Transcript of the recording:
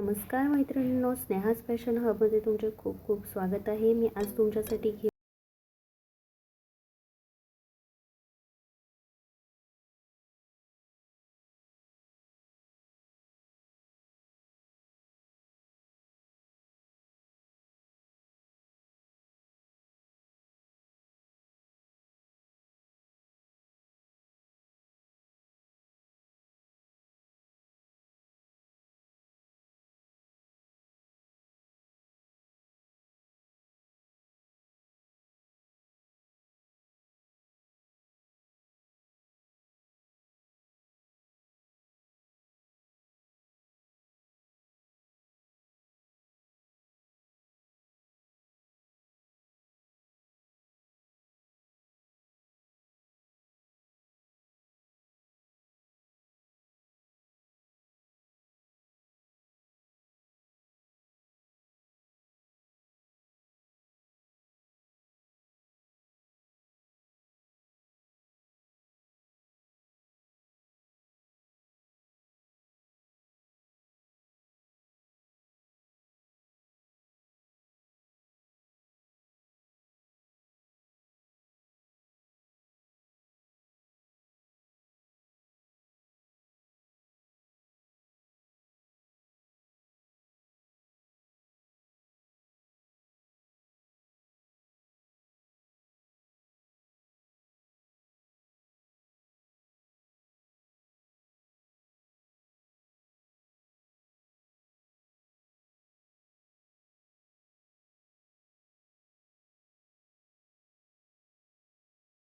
नमस्कार मैत्रिणींनो स्नेहा फॅशन हबमध्ये तुमचे खूप खूप स्वागत आहे. मी आज तुमच्यासाठी घे